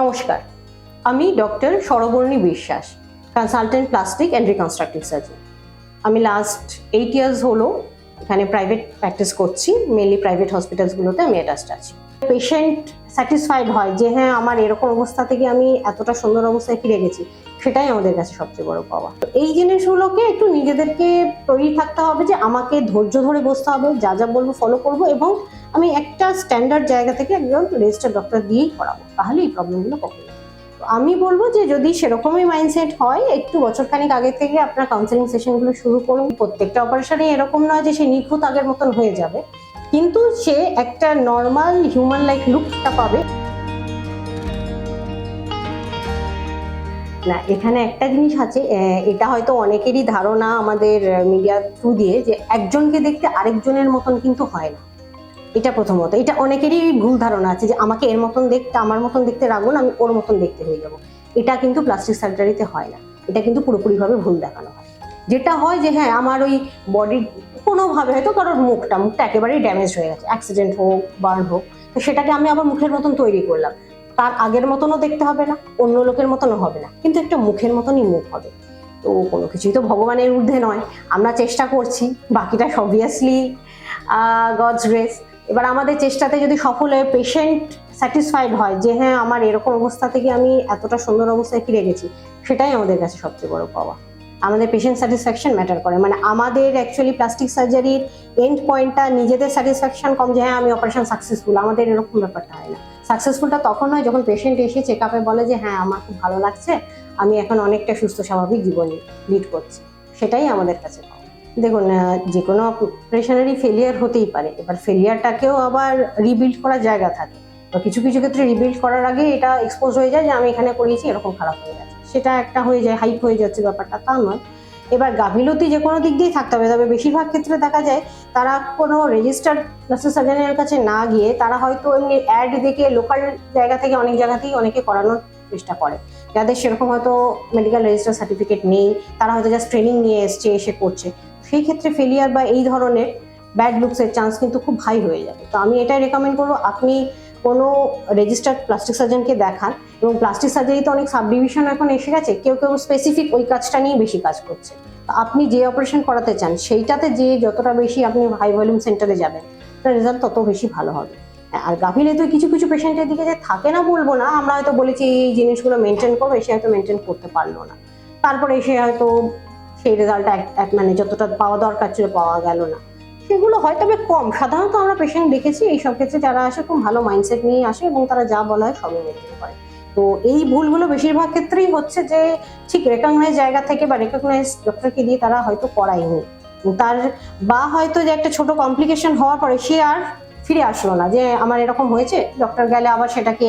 নমস্কার, আমি doctor Sarbarni Biswas consultant plastic and reconstructive surgeon আমি লাস্ট এইট ইয়ার্স হলো এখানে প্রাইভেট প্র্যাকটিস করছি মেনলি প্রাইভেট হসপিটালসগুলোতে আমি অ্যাটাচড আছি। পেশেন্ট স্যাটিসফাইড হয় যে হ্যাঁ আমার এরকম অবস্থা থেকে আমি এতটা সুন্দর অবস্থায় ফিরে গেছি। সেটাই আমাদের কাছে সবচেয়ে বড় পাওয়া। তো এই জিনিসগুলোকে একটু নিজেদেরকে তৈরি থাকতে হবে যে আমাকে ধৈর্য ধরে বসতে হবে, যা যা বলব ফলো করব এবং আমি একটা স্ট্যান্ডার্ড জায়গা থেকে একজন রেজিস্টার ডক্টর দিয়েই করাবো, তাহলে এই প্রবলেমগুলো তো আমি বলব যে যদি সেরকমই মাইন্ডসেট হয়, একটু বছরখানিক আগে থেকে আপনার কাউন্সেলিং সেশনগুলো শুরু করুন। প্রত্যেকটা অপারেশনই এরকম নয় যে সে নিখুঁত আগের মতন হয়ে যাবে, কিন্তু সে একটা নর্মাল হিউম্যান লাইক লুকটা পাবে না, এখানে একটা জিনিস আছে এটা হয়তো অনেকেরই ধারণা আমাদের মিডিয়া থ্রু দিয়ে যে একজনকে দেখতে আরেকজনের মতন কিন্তু হয় না। এটা প্রথমত। এটা অনেকেরই ভুল ধারণা আছে যে আমাকে এর মতন দেখতে, আমার মতন দেখতে রাখুন আমি ওর মতন দেখতে হয়ে যাব। এটা কিন্তু প্লাস্টিক সার্জারিতে হয় না। এটা কিন্তু পুরোপুরিভাবে ভুল দেখানো হয়। যেটা হয় যে হ্যাঁ আমার ওই বডির কোনোভাবে হয়তো কারোর মুখটা মুখটা একেবারেই ড্যামেজ হয়ে গেছে। অ্যাক্সিডেন্ট হোক বার্ন হোক, তো সেটাকে আমি আবার মুখের মতন তৈরি করলাম। তার আগের মতনও দেখতে হবে না, অন্য লোকের মতনও হবে না। কিন্তু একটা মুখের মতনই মুখ হবে। তো কোনো কিছুই তো ভগবানের ঊর্ধ্বে নয়। আমরা চেষ্টা করছি, বাকিটা অবভিয়াসলি গডস গ্রেস এবার আমাদের চেষ্টাতে যদি সফল হয়ে পেশেন্ট স্যাটিসফাইড হয় যে হ্যাঁ আমার এরকম অবস্থা থেকে আমি এতটা সুন্দর অবস্থায় ফিরে গেছি, সেটাই আমাদের কাছে সবচেয়ে বড় পাওয়া। আমাদের পেশেন্ট স্যাটিসফ্যাকশন ম্যাটার করে। মানে আমাদের অ্যাকচুয়ালি প্লাস্টিক সার্জারির এন্ড পয়েন্টটা নিজেদের স্যাটিসফ্যাকশন কম যে হ্যাঁ আমি অপারেশন সাকসেসফুল আমাদের এরকম ব্যাপারটা হয় না। সাকসেসফুলটা তখন হয় যখন পেশেন্ট এসে চেক আপে বলে যে হ্যাঁ আমার খুব ভালো লাগছে, আমি এখন অনেকটা সুস্থ স্বাভাবিক জীবন লিড করছি। সেটাই আমাদের কাছে দেখুন যে কোনো অপারেশনেরই ফেলিয়ার হতেই পারে। এবার ফেলিয়ারটাকেও আবার রিবিল্ড করার জায়গা থাকে। বা কিছু কিছু ক্ষেত্রে রিবিল্ড করার আগে এটা এক্সপোজ হয়ে যায় যে, আমি এখানে করিয়েছি এরকম খারাপ হয়ে গেছে। সেটা একটা হয়ে যায় হাইপ হয়ে যাচ্ছে ব্যাপারটা, তা নয়। এবার গাফিলতি যে কোনো দিক দিয়েই থাকতে হবে। তবে বেশিরভাগ ক্ষেত্রে দেখা যায় তারা কোনো রেজিস্টার্ড প্লাস্টিক সার্জনের কাছে না গিয়ে তারা হয়তো এমনি অ্যাড দেখে লোকাল জায়গা থেকে অনেক জায়গা অনেকে করানোর চেষ্টা করে। যাদের সেরকম হয়তো মেডিকেল রেজিস্টার সার্টিফিকেট নেই, তারা হয়তো জাস্ট ট্রেনিং নিয়ে এসছে, এসে করছে। সেই ক্ষেত্রে ফেলিয়ার বা এই ধরনের ব্যাড লুকসের চান্স কিন্তু খুব হাই হয়ে যাবে। তো আমি এটাই রেকমেন্ড করব, আপনি কোনো রেজিস্টার্ড প্লাস্টিক সার্জনকে দেখান, এবং প্লাস্টিক সার্জারিতে অনেক সাব ডিভিশন এখন এসে গেছে, কেউ কেউ স্পেসিফিক ওই কাজটা নিয়ে বেশি কাজ করছে। তো আপনি যে অপারেশন করাতে চান, সেইটাতে যে যতটা বেশি আপনি হাই ভলিউম সেন্টারে যাবেন, তার রেজাল্ট তত বেশি ভালো হবে। আর গাফিলে তো কিছু কিছু পেশেন্টের দিকে যে থাকে না বলব না, আমরা হয়তো বলেছি এই জিনিসগুলো মেনটেন করবে সে হয়তো মেনটেন করতে পারল না। তারপরে এসে হয়তো সেই রেজাল্টটা এক মানে যতটা পাওয়া দরকার ছিল পাওয়া গেল না। সেগুলো হয়, তবে কম। সাধারণত আমরা পেশেন্ট দেখেছি এই সব ক্ষেত্রে যারা আসে খুব ভালো মাইন্ডসেট নিয়ে আসে এবং তারা যা বলা হয় সবই মেনটেন করে তো এই ভুলগুলো বেশিরভাগ ক্ষেত্রেই হচ্ছে যে, ঠিক রেকগনাইজ জায়গা থেকে বা রেকগনাইজ ডক্টরকে দিয়ে তারা হয়তো করায়নি। তার বা হয়তো যে একটা ছোট কমপ্লিকেশন হওয়ার পরে সে আর ফিরে আসলো না যে, আমার এরকম হয়েছে? ডক্টর গেলে আবার সেটাকে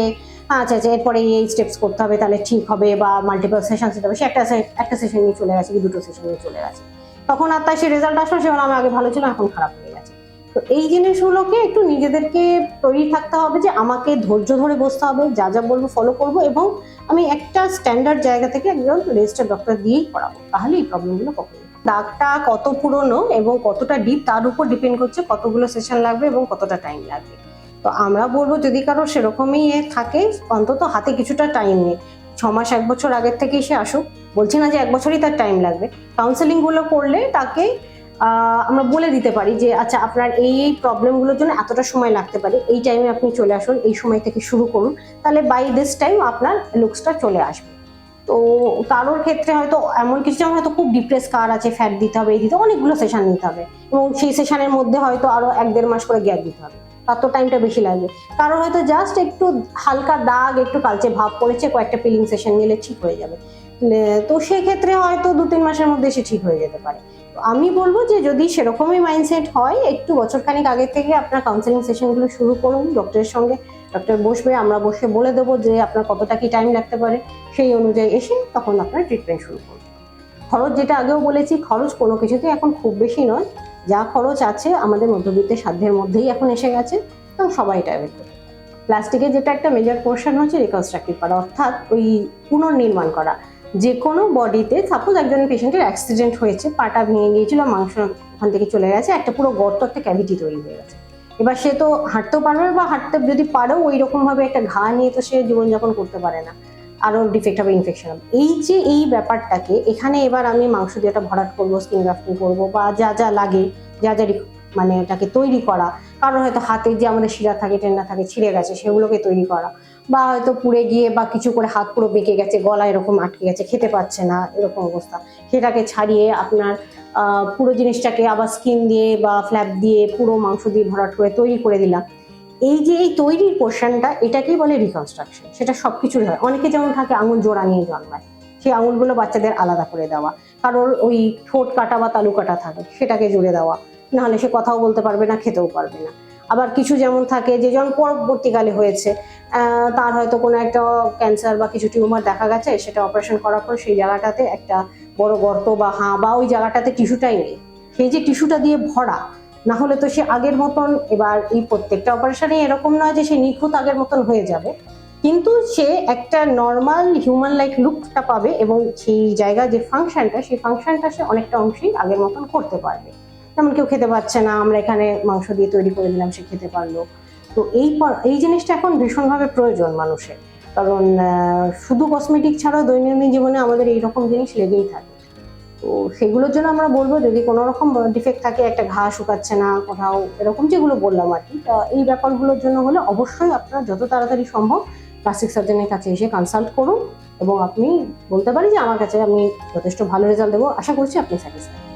আচ্ছা আচ্ছা এরপরে এই স্টেপস করতে হবে, তাহলে ঠিক হবে বা মাল্টিপল সেশন হবে। সে একটা একটা সেশন নিয়ে চলে গেছে, কি দুটো সেশন নিয়ে চলে গেছে। তখন আর তাই সে রেজাল্ট আসলো, সে আমি আগে ভালো ছিল এখন খারাপ হয়ে গেছে। তো এই জিনিসগুলোকে একটু নিজেদেরকে তৈরি থাকতে হবে যে আমাকে ধৈর্য ধরে বসতে হবে, যা যা বলব ফলো করব এবং আমি একটা স্ট্যান্ডার্ড জায়গা থেকে একজন রেজিস্টার ডক্টর দিয়েই করাবো। তাহলে এই প্রবলেমগুলো কখনো দাগটা কত পুরনো এবং কতটা ডিপ তার উপর ডিপেন্ড করছে কতগুলো সেশন লাগবে এবং কতটা টাইম লাগবে। তো আমরা বলব, যদি কারও সেরকমই এ থাকে, অন্তত হাতে কিছুটা টাইম নেই ছ মাস, এক বছর আগের থেকেই সে আসুক। বলছি না যে এক বছরই তার টাইম লাগবে। কাউন্সেলিংগুলো করলে তাকে আমরা বলে দিতে পারি যে আচ্ছা আপনার এই এই প্রবলেমগুলোর জন্য এতটা সময় লাগতে পারে। এই টাইমে আপনি চলে আসুন, এই সময় থেকে শুরু করুন। তাহলে বাই দিস টাইম আপনার লুকসটা চলে আসবে। তো কারোর ক্ষেত্রে হয়তো এমন কিছু, যেমন হয়তো খুব ডিপ্রেস কার আছে ফ্যাট দিতে হবে, এই দিতে অনেকগুলো সেশন নিতে হবে। এবং সেই সেশনের মধ্যে হয়তো আরও এক দেড় মাস করে গ্যাপ দিতে হবে। তার তো টাইমটা বেশি লাগবে। কারোর হয়তো জাস্ট একটু হালকা দাগ, একটু কালচে ভাব পড়েছে, কয়েকটা পিলিং সেশন নিলে ঠিক হয়ে যাবে। তো সেক্ষেত্রে হয়তো দু তিন মাসের মধ্যে সে ঠিক হয়ে যেতে পারে। আমি বলব যে যদি সেরকমই মাইন্ডসেট হয়, একটু বছরখানিক আগে থেকে আপনার কাউন্সেলিং সেশনগুলো শুরু করুন ডক্টরের সঙ্গে ডক্টর বসবে, আমরা বসে বলে দেবো যে আপনার কতটা কি টাইম লাগতে পারে। সেই অনুযায়ী এসে তখন আপনার ট্রিটমেন্ট শুরু করুন। খরচ যেটা আগেও বলেছি, খরচ কোনো কিছুতে এখন খুব বেশি নয়। যা খরচ আছে আমাদের মধ্যবিত্তের সাধ্যের মধ্যেই এখন এসে গেছে এবং সবাই এটা প্লাস্টিকের যেটা একটা মেজর পোর্শন হচ্ছে রিকনস্ট্রাকটিভ করা, অর্থাৎ ওই পুনর্নির্মাণ করা। যে কোনো বডিতে সাপোজ একজন পেশেন্টের অ্যাক্সিডেন্ট হয়েছে, পাটা ভেঙে গিয়েছিল, মাংস ওখান থেকে চলে গেছে, একটা পুরো গর্ত, একটা ক্যাভিটি তৈরি হয়ে গেছে। এবার সে তো হাঁটতেও পারবে বা হাঁটতে যদি পারেও ওই রকম ভাবে একটা ঘা নিয়ে তো সে জীবনযাপন করতে পারে না। আরও ডিফেক্ট হবে ইনফেকশন হবে। এই যে, এই ব্যাপারটাকে, এখানে এবার আমি মাংস দিয়ে ওটা ভরাট করব স্কিন গ্রাফটিং করব, বা যা যা লাগে, যা যা মানে এটাকে তৈরি করা। কারণ হয়তো হাতে যে আমাদের শিরা থাকে, টেন্ডা থাকে, ছিঁড়ে গেছে, সেগুলোকে তৈরি করা। বা হয়তো পুড়ে গিয়ে বা কিছু করে হাত পুরো বেঁকে গেছে, গলা এরকম আটকে গেছে, খেতে পাচ্ছে না, এরকম অবস্থা। সেটাকে ছাড়িয়ে আপনার পুরো জিনিসটাকে আবার স্কিন দিয়ে বা ফ্ল্যাপ দিয়ে পুরো মাংস দিয়ে ভরাট করে তৈরি করে দিলাম। এই যে এই তৈরির পোর্শনটা এটাকেই বলে রিকনস্ট্রাকশন সেটা সব কিছুরই হয়। অনেকে যেমন থাকে, আঙুল জোড়া নিয়ে জন্মায়। সেই আঙুলগুলো বাচ্চাদের আলাদা করে দেওয়া। কারোর ওই ঠোঁট কাটা বা তালু কাটা থাকে, সেটাকে জুড়ে দেওয়া। নাহলে সে কথাও বলতে পারবে না, খেতেও পারবে না। আবার কিছু যেমন থাকে যে যেমন পরবর্তীকালে হয়েছে তার হয়তো কোনো একটা ক্যান্সার বা কিছু টিউমার দেখা গেছে, সেটা অপারেশন করার পর সেই জায়গাটাতে একটা বড় গর্ত বা হাঁ বা ওই জায়গাটাতে টিস্যুটাই নেই। সেই যে টিস্যুটা দিয়ে ভরা, না হলে তো সে আগের মতন এবার এই প্রত্যেকটা অপারেশনে এরকম নয় যে সে নিখুঁত আগের মতন হয়ে যাবে। কিন্তু সে একটা নর্মাল হিউম্যান লাইক লুকটা পাবে এবং সেই জায়গা যে ফাংশনটা সেই ফাংশনটা সে অনেকটা অংশেই আগের মতন করতে পারবে। যেমন কেউ খেতে পাচ্ছে না, আমরা এখানে মাংস দিয়ে তৈরি করে দিলাম, সে খেতে পারল। তো এই এই জিনিসটা এখন ভীষণভাবে প্রয়োজন মানুষের। কারণ শুধু কসমেটিক ছাড়াও দৈনন্দিন জীবনে আমাদের এই রকম জিনিস লেগেই থাকে। তো সেগুলোর জন্য আমরা বলব, যদি কোনো রকম ডিফেক্ট থাকে, একটা ঘা শুকাচ্ছে না, কোথাও, এরকম যেগুলো বললাম আর কি, তা এই ব্যাপারগুলোর জন্য হলে অবশ্যই আপনারা যত তাড়াতাড়ি সম্ভব প্লাস্টিক সার্জনের কাছে এসে কনসাল্ট করুন এবং আপনি বলতে পারি যে, আমার কাছে আমি যথেষ্ট ভালো রেজাল্ট দেবো। আশা করছি আপনি স্যাটিসফাই